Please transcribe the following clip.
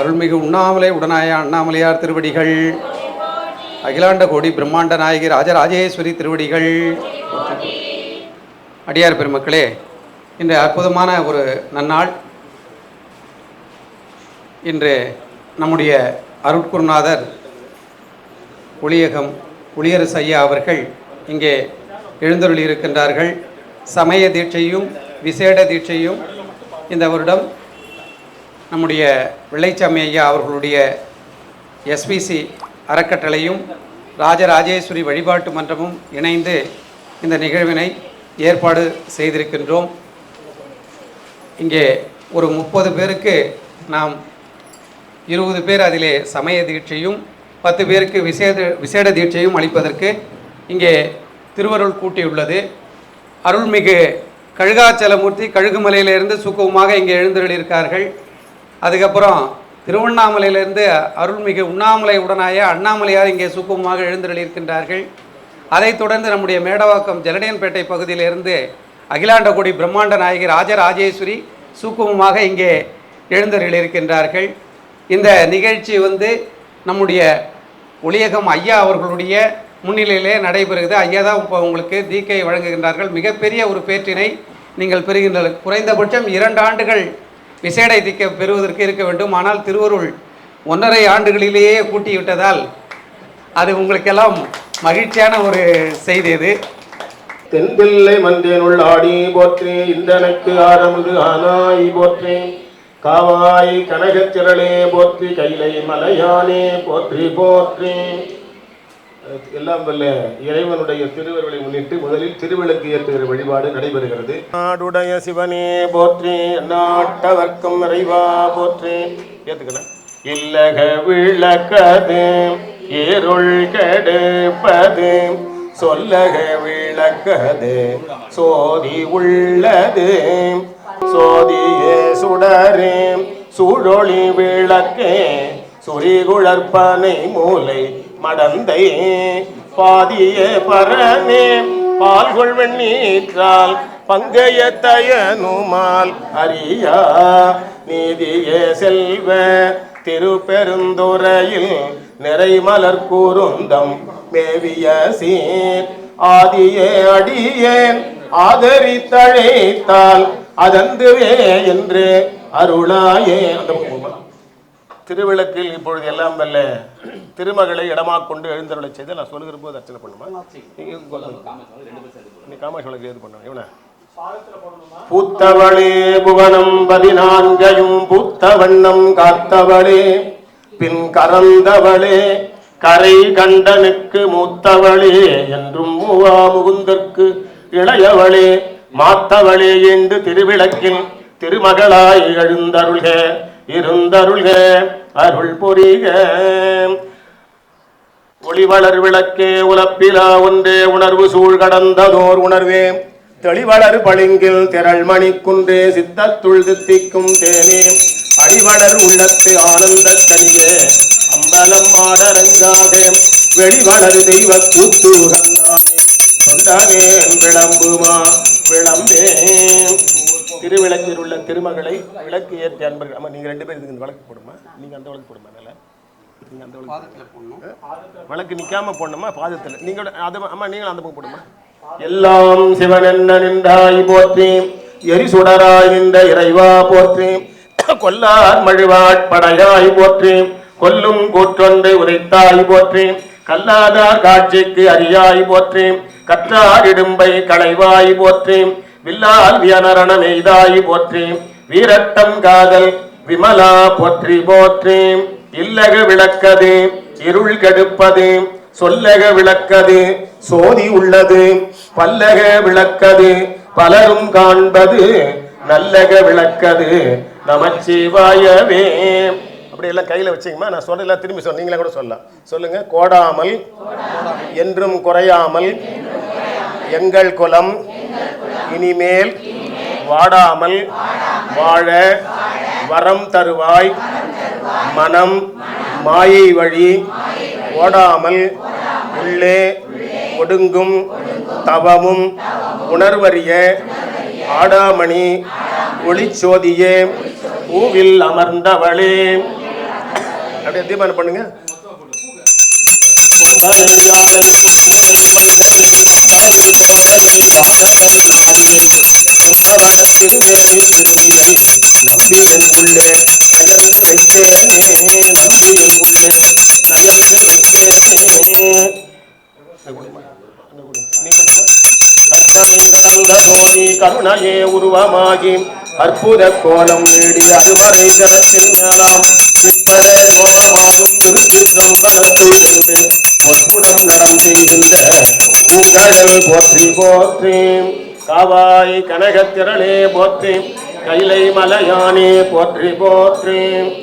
அருள்மிகு உண்ணாமலை உடனாய அண்ணாமலையார் திருவடிகள். அகிலாண்ட கோடி பிரம்மாண்ட நாயகி ராஜராஜேஸ்வரி திருவடிகள். அடியார் பெருமக்களே இன்று அற்புதமான ஒரு நன்னாள். இன்று நம்முடைய அருட்குருநாதர் ஒளியகம் ஒளியரசு ஐயா அவர்கள் இங்கே எழுந்தருளி இருக்கின்றார்கள் சமய தீட்சையும் விசேட தீட்சையும் இந்த வருடம் நம்முடைய வெள்ளைச்சாமி ஐயா அவர்களுடைய எஸ்பிசி அறக்கட்டளையும் ராஜராஜேஸ்வரி வழிபாட்டு மன்றமும் இணைந்து இந்த நிகழ்வினை ஏற்பாடு செய்திருக்கின்றோம். இங்கே ஒரு முப்பது பேருக்கு நாம் இருபது பேர் அதிலே சமய தீட்சையும் பத்து பேருக்கு விசேட விசேட தீட்சையும் அளிப்பதற்கு இங்கே திருவருள் கூட்டியுள்ளது. அருள்மிகு கழுகாச்சலமூர்த்தி கழுகுமலையிலிருந்து சுக்குவமாக இங்கே எழுந்தருளியிருக்கார்கள். அதுக்கப்புறம் திருவண்ணாமலையிலிருந்து அருள்மிகு உண்ணாமலை உடனாய அண்ணாமலையார் இங்கே சுக்குவமாக எழுந்தருளியிருக்கின்றார்கள். அதைத் தொடர்ந்து நம்முடைய மேடவாக்கம் ஜலடியன்பேட்டை பகுதியிலிருந்து அகிலாண்டகுடி பிரம்மாண்ட நாயகி ராஜராஜேஸ்வரி சூக்குமமாக இங்கே எழுந்தருளியிருக்கின்றார்கள். இந்த நிகழ்ச்சி வந்து நம்முடைய ஒளியகம் ஐயா அவர்களுடைய முன்னிலையிலே நடைபெறுகிறது. ஐயா தான் இப்போ உங்களுக்கு தீக்கை வழங்குகின்றார்கள். மிகப்பெரிய ஒரு பேற்றினை நீங்கள் பெறுகின்ற குறைந்தபட்சம் இரண்டு ஆண்டுகள் விசேட தீக்கை பெறுவதற்கு இருக்க வேண்டும். ஆனால் திருவருள் ஒன்றரை ஆண்டுகளிலேயே கூட்டிவிட்டதால் அது உங்களுக்கெல்லாம் மகிழ்ச்சியான ஒரு செய்தி இது. தென்பிள்ளை மந்தேனுள் ஆடி போற்றே இந்தனுக்கு ஆரமுது ஆனாய் போற்றே. காவாய் கனகத்திரளே போற்றி கைலை மலையானே போற்றி போற்றே. எல்லாம் வல்ல இறைவனுடைய திருவருளை முன்னிட்டு முதலில் திருவிளக்கு ஏற்றுகிற வழிபாடு நடைபெறுகிறது. நாடுடைய சிவனே போற்றி நாட்டவர்க்கும் இறைவா போற்றி. ஏத்துக்கலாம் இல்லக விளக்கது இருள் கெடுப்பது. சொல்லக விளக்கது சோதி உள்ளது. சோதியே சுடரே சூழொளி விளக்கே சுரிகுழற்பனை மூலை மடந்தை பாதிய பரனே பால்கொள் வெண்ணீற்றால் பங்கைய தயனுமால் அறியா. நீதிய செல்வ திருப்பெருந்துறையில் நிறைமலர் கூறுந்தம் மேவிய சீர். ஆதியே அடியேன் ஆதரித்தழைத்தால் அதந்துவே என்று அருளாயே. அந்த திருவிளக்கில் இப்பொழுது எல்லாம் வல்ல திருமகளை இடமாக கொண்டு எழுந்தருளை செய்து நான் சொல்லுகிற போது அர்ச்சனை பண்ணுமா? நீ காமாட்சி விளக்கு எது பண்ண இவனா. பூத்தவளே புவனம் பதினான்கையும் பூத்த வண்ணம் காத்தவளே பின் கறந்தவளே கரை கண்டனுக்கு மூத்தவளே என்றும் மூவா முகுந்தற்கு இளையவளே மாத்தவளே என்று திருவிளக்கில் திருமகளாய் எழுந்தருள்க. இருந்தருள்க அருள் புரிக. ஒளிவளர் விளக்கே உலப்பிலா ஒன்றே உணர்வு சூழ் கடந்ததோர் உணர்வே. தெளிவளர் பளிங்கில் திரள் மணிக்குன்றே சித்தத்துள் தித்திக்கும் தேனே. அடிவளர் உள்ளத்து ஆனந்த கனியே அம்பலம் ஆடரங்காதே வெளிவளர் தெய்வ கூத்து உகந்தானே தொண்டனேன் விளம்புமா விளம்பே திருவிளக்கில் உள்ள திருமகளை விளக்கு ஏற்றி அன்பர்கள். அம்மா நீங்க ரெண்டு பேரும் இதுக்கு இந்த விளக்கு போடுமா? நீங்க அந்த விளக்கு போடுமா மேல? நீங்க அந்த விளக்கு விளக்கு நிக்காம போடணுமா? பாதத்துல. நீங்க அது அம்மா நீங்களும் அந்த பக்கம் போடுமா? எல்லாம் சிவனென்ன நின்றாய் போற்றி. எரிசுடராய் நின்ற இறைவா போற்றி. கொல்லார் மழுவாட்படையாய் போற்றி. கொல்லும் கூற்றொன்றை உரைத்தாய் போற்றி. கல்லாதார் காட்சிக்கு அரியாய் போற்றி. கற்றார் இடும்பை களைவாய் போற்றி. வில்லால் வியனரண மெய்தாய் போற்றி வீரட்டம் காதல் விமலா போற்றி போற்றி. இல்லக விளக்கது இருள் கெடுப்பது சொல்லக விளக்கது சோதி உள்ளது. பல்லக விளக்கது பலரும் காண்பது நல்லக விளக்கது. நமச்சிவாயவே. அப்படி எல்லாம் கையில வச்சுங்கம்மா நான் சொல்றதெல்லாம் திரும்பி சொல்ல நீங்களே கூட சொல்லலாம். சொல்லுங்க கோடாமல். என்றும் குறையாமல் எங்கள் குலம் இனிமேல் வாடாமல் வாழ வரம் தருவாய். மனம் மாயை வழி ஓடாமல் உள்ளே ஒடுங்கும் தவமும் உணர்வறிய ஆடாமணி ஒளிச்சோதியே பூவில் அமர்ந்தவளே. அப்படியே தீர்மானம் பண்ணுங்க. நம்பியன் உள்ளே நயந்து வைத்தேனே நம்பியன் உள்ளே நயந்து வைத்தேனே அற்புதமேகலங்கதோனி கருணையே உருவமாகி அற்புத கோலம் வேடி அருமறை தரத்தில் மேலாம் நிற்பதே கோலமாகும் திருச்சிற்றம்பலத்தில் அற்புதம் நடந்து நடம் செய்கின்ற உங்கள் போற்றி போற்றி. காவாய் கனகத்திரளே போற்றி. கைலை மலையானே போற்றி போற்றி.